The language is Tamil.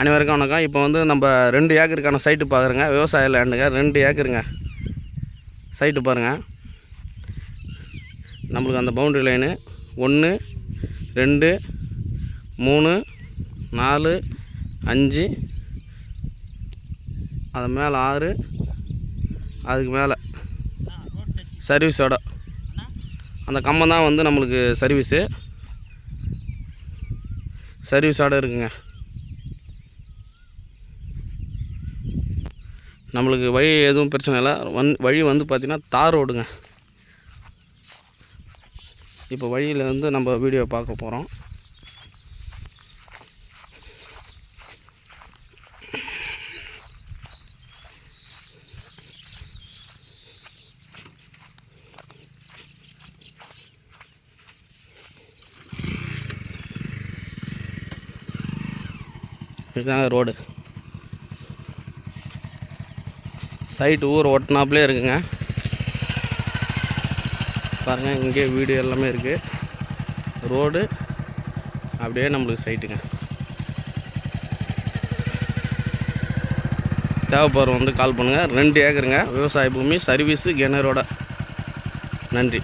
அனைவருக்கும் வணக்கம். இப்போ வந்து நம்ம ரெண்டு ஏக்கருக்கான சைட்டு பார்க்குறேங்க விவசாய லேண்டுங்க ரெண்டு ஏக்கருங்க. சைட்டு பாருங்கள் நம்மளுக்கு அந்த பவுண்டரி லைனு ஒன்று ரெண்டு மூணு நாலு அஞ்சு அது மேலே ஆறு அதுக்கு மேலே சர்வீஸோட அந்த கம்பம் தான் வந்து நம்மளுக்கு சர்வீஸு சர்வீஸோடு இருக்குங்க. நம்மளுக்கு வழி எதுவும் பிரச்சனை இல்லை. வந் வழி வந்து பார்த்திங்கன்னா தார் ரோடுங்க. இப்போ வழியில் வந்து நம்ம வீடியோ பார்க்க போகிறோம் இதுதாங்க ரோடு. சைட்டு ஊர் ஒட்டினாப்புலே இருக்குங்க. பாருங்கள் இங்கே வீடு எல்லாமே இருக்குது ரோடு அப்படியே நம்மளுக்கு சைட்டுங்க. தேவைப்படுற வந்து கால் பண்ணுங்கள் ரெண்டு ஏக்கருங்க. விவசாய பூமி சர்வீஸு கிணறோட. நன்றி.